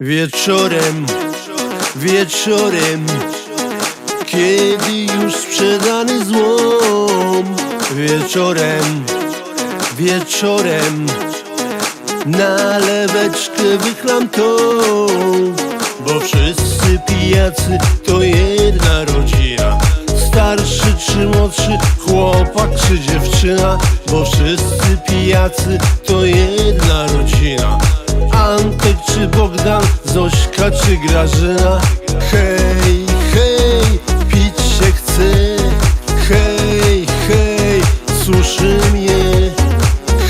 Wieczorem, wieczorem Kiedy już sprzedany złom. Wieczorem, wieczorem Na leweczkę wychlam to Bo wszyscy pijacy to jedna rodzina. Starszy czy młodszy, chłopak czy dziewczyna. Bo wszyscy pijacy to jedna czy Bogdan, Zośka czy Grażyna? Hej, hej, pić się chce. Hej, hej, suszy mnie.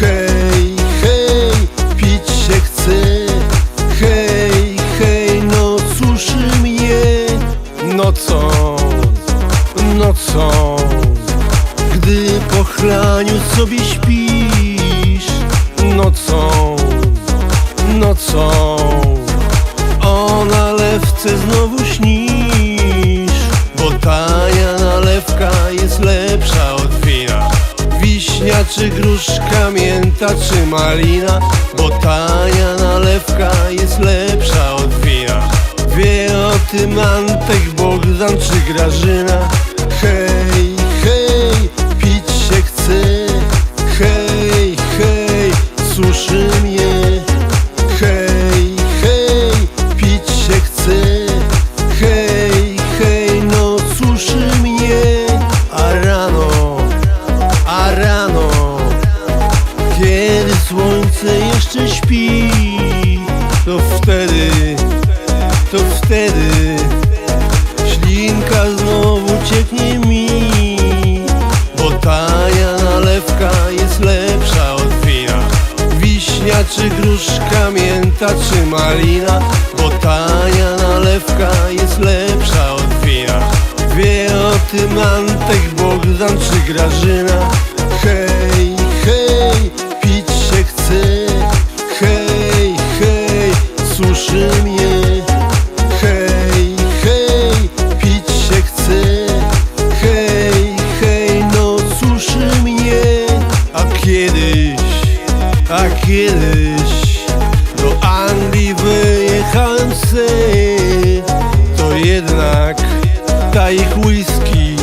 Hej, hej, pić się chce. Hej, hej, no suszy mnie. No co, no co? Gdy po chlaniu sobie śpisz. No co, no co O nalewce znowu śnisz Bo tania nalewka jest lepsza od wina. Wiśnia czy gruszka, mięta czy malina Bo tania nalewka jest lepsza od wina. Wie o tym Antek, Bogdan czy Grażyna. Hej, jeszcze śpi. To wtedy, to wtedy Ślinka znowu cieknie mi. Bo tania nalewka jest lepsza od wina. Wiśnia czy gruszka, mięta czy malina. Bo tania nalewka jest lepsza od wina. Wie o tym Antek, Bogdan czy Grażyna. Hej, kiedyś Do Anglii wyjechałem se To jednak ta ich whisky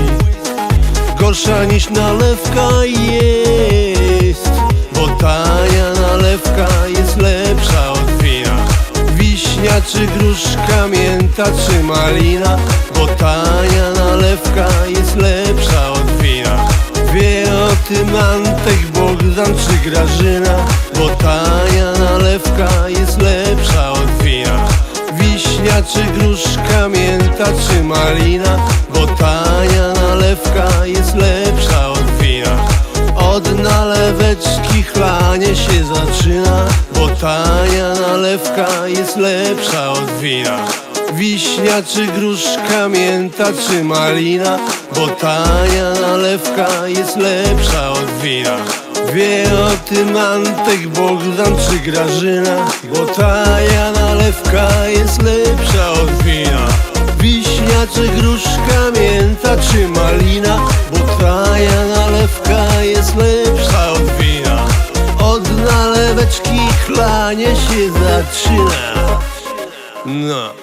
Gorsza niż nalewka jest Bo tania nalewka jest lepsza od wina. Wiśnia czy gruszka, mięta czy malina Bo tania nalewka jest lepsza od wina. Wie o tym Antek, Bogdan czy Grażyna malina Bo tania nalewka jest lepsza od wina. Od naleweczki chlanie się zaczyna Bo tania nalewka jest lepsza od wina. Wiśnia czy gruszka, mięta czy malina Bo tania nalewka jest lepsza od wina. Wie o tym Antek, Bogdan czy Grażyna Bo tania nalewka jest lepsza od wina Wiśnia czy gruszka, mięta czy malina Bo tania nalewka jest lepsza od wina. Od naleweczki chlanie się zaczyna. No